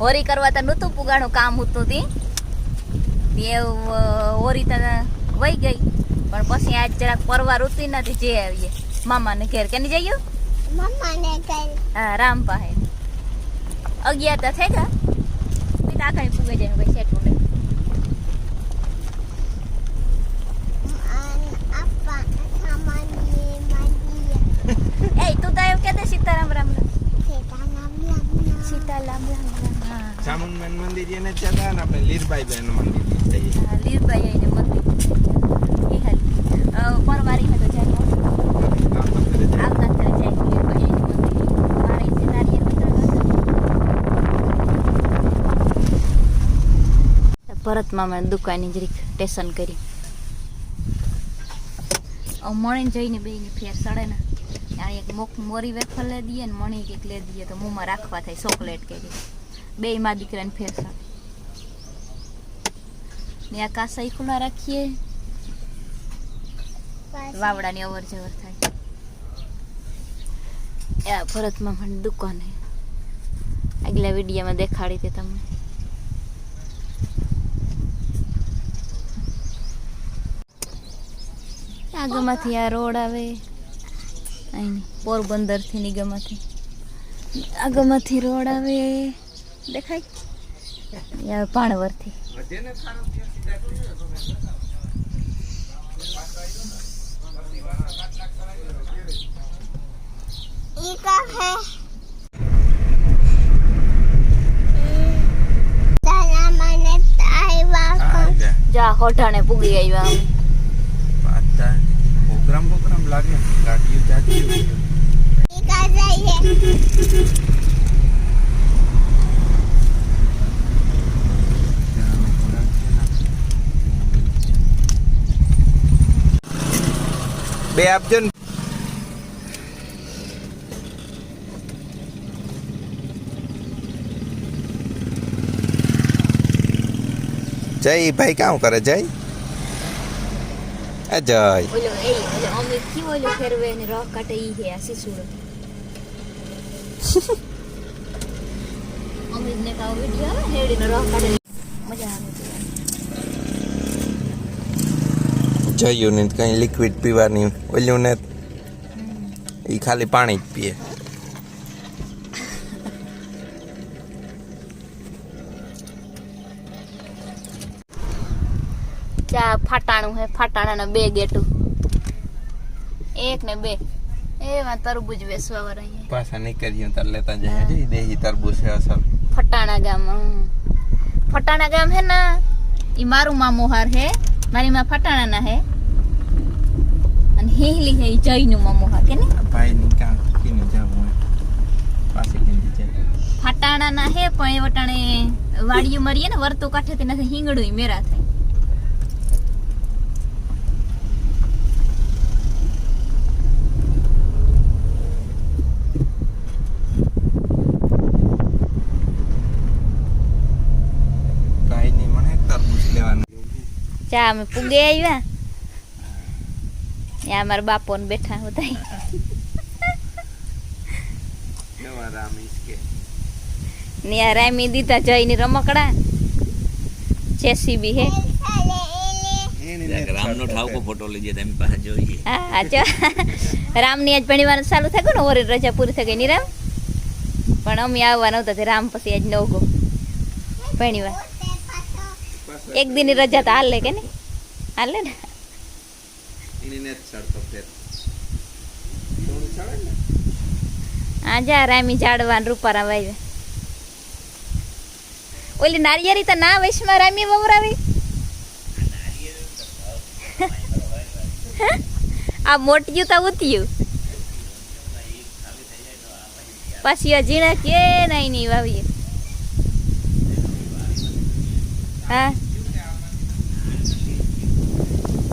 હોરી કરવા તો નહોતું પુગાણું કામ હતું તી. તે અ, હોરી તો વહી ગઈ. પણ પછી આજ જરાક પરવા રૂતી નથી જે આવીએ. મામાને ઘેર કેની જઈએ મમ્માને ઘેર. હા રામ પાસે અગિયાર તો થઈ ગયા. પછી કઈ પૂગે જાય ભાઈ સેટ ઉડે આપા સામાન્ય માજી એ તું તો એમ કે દે સીતારામ રામ રામ સેટા નામ લાગના સીતારામ રામ રામ હા ચામુંડબેન મંદિર ત્યાં જતા ને આપણે લીરબાઈ બેન મંદિર લીરબાઈ આઈને મંદિર એ હાલી. પરવારી હતો જાય. કામ તો કરે છે. આવતા જાય લીરબાઈ આઈને મંદિર. મારે જે નારિયેળ મંત્ર ભરત મામા દુકાની જરીક ટેશન કરી. મણી જઈને બેની ફેર સડે ને. ત્યાં એક મોક મોરી વેફર લઈ દઈએ ને મણી કંઈક લઈ દઈએ તો મોંમાં રાખવા થાય ચોકલેટ કરી બે માં દીકરાને ફેર સડે. ને આ કાસાઈ ખુલ્લા રાખીએ. વાવડાની અવર જવર થાય. એ આ ભરતમાં પણ દુકાન. હે આગલા વિડીયામાં દેખાડી હતી તમને. આગળમાંથી આ રોડ આવે. અહીં પોરબંદરથી નિગમમાંથી આગળમાંથી રોડ આવે. દેખાય? પાણવરથી ઈ કા હે તારા મને તાઈવા હા, જા. જા હોઠાણે પૂગી આવ્યા અમે. પ્રોગ્રામ પ્રોગ્રામ લાગે ગાડીઓ જાતી હોય. ઈ કા જઈએ બે આપજો ને જય ભાઈ કામ કરે જય? જય. ઓલો એ ઓલો ઓલો ફેરવે ને રહ કાટે ઈ હે આ શીશુડો. અમિત ને કાવ વિડિયો હેડી ને રહ કાટે મજા આવે જયું ને કઈ લિક્વિડ પીવાની ઓલ્યું ને એ ખાલી પાણી જ પીએ. ચા ફાટાણું હે ફાટાણાના બે ગેટું એક ને બે એમાં તરબૂજ વેસવા વાળા અહીંયા પાછા નીકળ્યું તાર લેતા જાય છે દેહી તરબૂચ છે અસલ ફટાણા ગામ હમ. ફટાણા ગામ હે ના ઈ મારું મામો હાર હે મારી માં ફટાણા ના હે અને હિહલી હે ઈ જયનું મામો હાર કે ને ભાઈ ની કામ કીને જવું હોય પાસે કીને જાય ફટાણા ના હે પણ એ વટાણે વાડિયું મરીએ ને વર્તો કાઠે તે નથી હિંગડું ઈ મેરા થાય ભાઈ ની મને તરબૂચ લેવાનું ચા અમે પૂગે આવ્યા ત્યાં મારા બાપો ને બેઠા બધા નવા રામ ઈસકે ને આ રામી દીધા જયની રમકડા. જેસીબી હે. રામનો ઠાવકો ફોટો લઈ જાય તમે પાસે જોઈએ. હા જો રામની આજ ઘણી વાર ચાલુ થઈ ગયું ને ઓરી રજા પૂરી થઈ ગઈ ની રામ પણ અમે આવવા નહોતા તે રામ પછી આજ નવ ગો. ઘણી વાર એક દિનની રજા તો હાલે કે ને હાલે ને? આ જા રામી ઝાડવા રૂપારા વાય ઓલી નારિયેરી તો ના વૈશમાં રામી વવરાવી. આ મોટિયું તો ઉત્યું પછી આ ઝીણા કે નહીં નહીં વાવીએ. હા.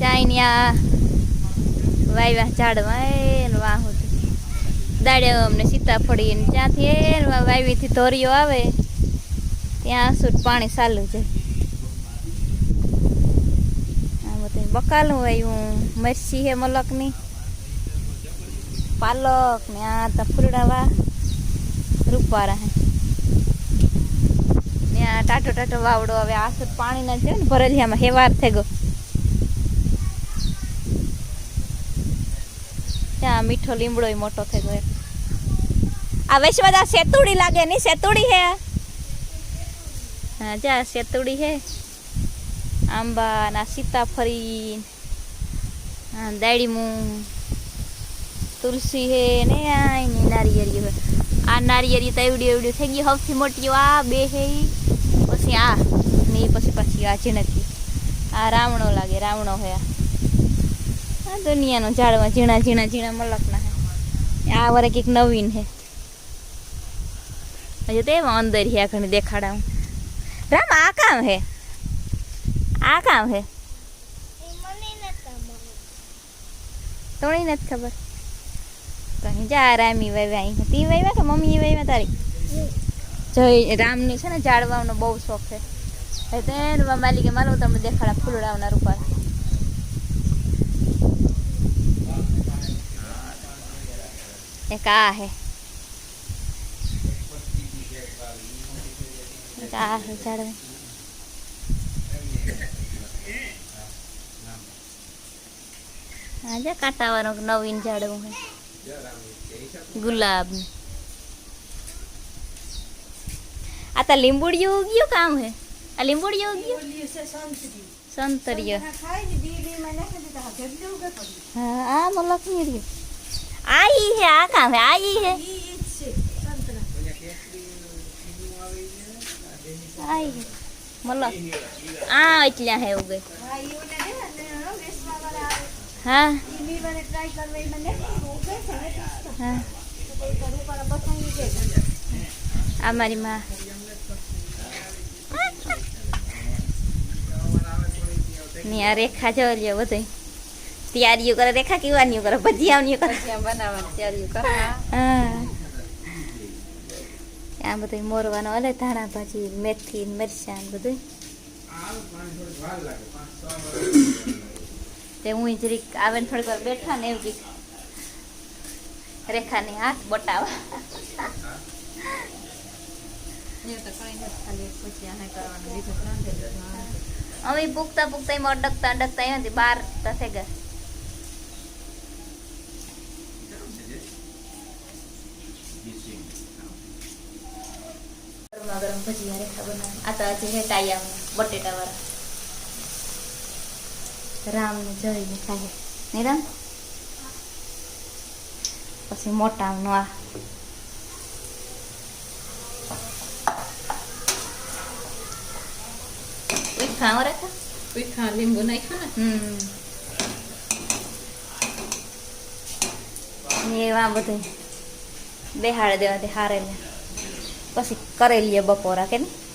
ચાઈની આ વાવ્યા ઝાડમાં એ વાહ દાડમ ને સીતાફળી ને ત્યાંથી વાવીથી ધોરીઓ આવે. ત્યાં સુધી પાણી ચાલુ છે. બકાલું આવ્યું મરસી હે મલકની. પાલક ને આ તો ફૂલડાવા રૂપારા હે. ત્યાં ટાટો ટાટો વાવડો. હવે આ સુધ પાણી ના છે ને ભરેલિયામાં હેવાર થઈ ગયો ત્યાં મીઠો લીમડો મોટો થઈ ગયો. આ વૈશ્વદા સેતુડી લાગે ની સેતુડી હે? હા, જા સેતુડી હે. આંબા, ના સીતાફળી દાડીમું તુલસી હે, ને આ નારિયેરી હે. આ નારિયેરી તો એવડી એવડી થઈ ગઈ, સૌથી મોટી આ બે હે પછી આ, ને પછી પછી આ ઝીણકી. આ રાવણો લાગે, રાવણો હે આ દુનિયાનો ઝાડમાં ઝીણા ઝીણા ઝીણા મલકના હે. આ વરે કંઈક નવીન હે. હજુ તો એમાં અંદર હે ઘણી દેખાડા રામ, આ કામ હે? આ કામ હે. તોણી નથી ખબર. કहीं જા, રામી વાવ્યા અહીં તી વાવ્યા કે મમ્મી વાવ્યા તારી? જય રામની છે ને ઝાડવાનો બહુ શોખ છે. હવે તેન માલી કે મારું તમે દેખાડા ફૂલડાવના રૂપા એક આ હે એક આ હે ઝાડ આજે કાંટાવાનો નવીન ઝાડવું હે ગુલાબ આ તો લીંબુડિયું ઉગ્યું કામ હે આ લીંબુડિયું ઉગ્યું સંતરિયો હા આ મલકની રહ્યું આ ઈ હે આ કામ હે આ ઈ હે આ એટલા હે ઉગે. હા. આ મારી માં. ની આ રેખા જો લ્યો બધું તૈયારીઓ કરે રેખા કેવાનીઓ કરે ભજીયાની કરે. હા. આ બધું મોરવાનો અલે ધાણા ભાજી મેથી મરચાં બધું તે હું જરીક આવે ને થોડીક વાર બેઠા ને એવું કંઈક રેખાની હાથ બટાવા. અમે પૂગતા પૂગતા એમાં અડકતા અડકતા એમ હતી બાર તો થઈ ગયા. ગરમા ગરમ ભજીયા રેખા બનાવે આ તો આજે હે આવ્યા બટેટા વાળા રામ ને જઈને ખાય નહીં રામ? પછી મોટા નો આ રેખા? લીંબુ નાખ્યું હમ. ને એવા બધું બેહાડ દેવાથી હારે પછી કરેલીએ બપોરા કે નહીં